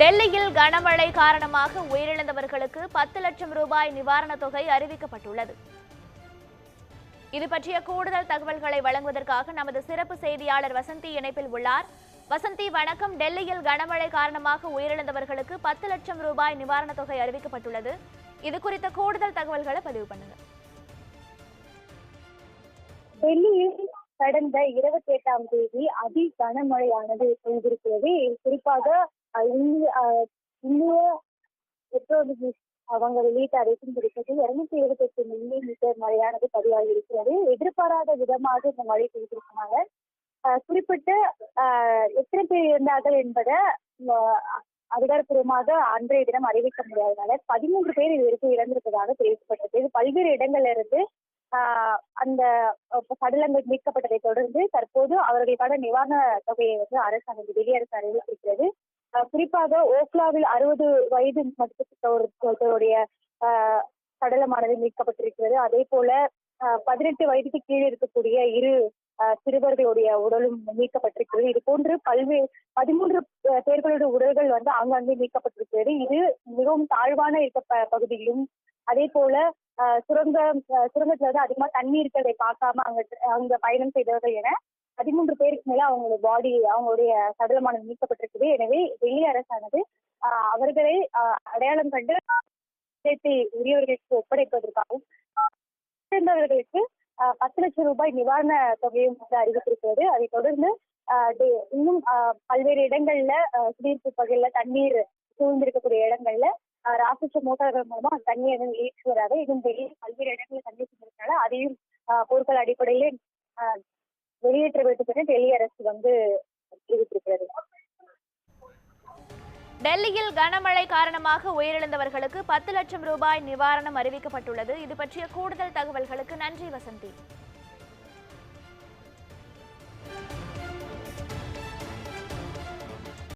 டெல்லியில் கனமழை காரணமாக உயிரிழந்தவர்களுக்கு பத்து லட்சம் ரூபாய் நிவாரணத் தொகை அறிவிக்கப்பட்டுள்ளது. இது பற்றிய கூடுதல் தகவல்களை வழங்குவதற்காக நமது சிறப்பு செய்தியாளர் வசந்தி இணைப்பில் உள்ளார். வசந்தி வணக்கம். டெல்லியில் கனமழை காரணமாக உயிரிழந்தவர்களுக்கு பத்து லட்சம் ரூபாய் நிவாரணத் தொகை அறிவிக்கப்பட்டுள்ளது. இது குறித்த கூடுதல் தகவல்களை பதிவு பண்ணுங்க. டெல்லியில் கடந்த இருபத்தி எட்டாம் தேதி அதி கனமழையானது பெய்திருக்கிறது. குறிப்பாக இந்திய இந்திய அவங்க வெளியிட்ட அறிவிப்பின் குறிப்பிட்டு இருநூத்தி இருபத்தி எட்டு மில்லி மீட்டர் மழையானது பதிவாகி இருக்கிறது எதிர்பாராத விதமாக இந்த மழை பெய்திருக்கனால குறிப்பிட்டு எத்தனை பேர் இருந்தார்கள் என்பதை அதிகாரப்பூர்வமாக அன்றைய தினம் அறிவிக்க முடியாதனால பதிமூன்று பேர் இது வரைக்கும் இறந்திருப்பதாக தெரிவிக்கப்பட்டது இது பல்வேறு இடங்கள்ல இருந்து அந்த சடலங்கள் மீட்கப்பட்டதை தொடர்ந்து தற்போது அவர்களுக்கான நிவாரண தொகையை வந்து அரசாங்கம் டெல்லி அரசு அறிவித்திருக்கிறது. குறிப்பாக ஓக்லாவில் அறுபது வயது மதிப்பிட்டவர்களுடைய ஆஹ் சடலமானது மீட்கப்பட்டிருக்கிறது. அதே போல பதினெட்டு வயதுக்கு கீழே இருக்கக்கூடிய இரு ஆஹ் சிறுவர்களுடைய உடலும் மீட்கப்பட்டிருக்கிறது. இது போன்று பல்வேறு பதிமூன்று பேர்களுடைய உடல்கள் வந்து ஆங்காங்கே மீட்கப்பட்டிருக்கிறது. இது மிகவும் தாழ்வான இருக்க ப- பகுதியிலும் அதே போல ஆஹ் சுரங்கம் சுரங்கத்துல வந்து அதிகமா தண்ணி இருக்கிறதை பார்க்காம அங்க அங்க பயணம் செய்தவர்கள் என பதிமூன்று பேருக்கு மேல அவங்களோட பாடி அவங்களுடைய சடலமானது நீக்கப்பட்டிருக்குது. எனவே டெல்லி அரசானது அவர்களை அடையாளம் கண்டு உரியவர்களுக்கு ஒப்படைப்பதற்காகவும் சேர்ந்தவர்களுக்கு பத்து லட்சம் ரூபாய் நிவாரண தொகையும் வந்து அறிவித்திருக்கிறது. அதைத் தொடர்ந்து ஆஹ் இன்னும் ஆஹ் பல்வேறு இடங்கள்ல குடியிருப்பு பகுதியில தண்ணீர் சூழ்ந்திருக்கக்கூடிய இடங்கள்ல ஆஹ் ராட்சச மோட்டார்கள் மூலமா தண்ணி எதுவும் வந்து ஏற்றுவதாக இதுவும் வெளியே பல்வேறு இடங்களில் தண்ணி செஞ்சிருக்கனால அதையும் பொருட்கள் அடிப்படையிலே வெளியேற்ற வேண்டும் என டெல்லி அரசு வந்து தெரிவித்திருக்கிறது டெல்லியில் கனமழை காரணமாக உயிரிழந்தவர்களுக்கு பத்து லட்சம் ரூபாய் நிவாரணம் அறிவிக்கப்பட்டுள்ளது. இது பற்றிய கூடுதல் தகவல்களுக்கு நன்றி வசந்தி.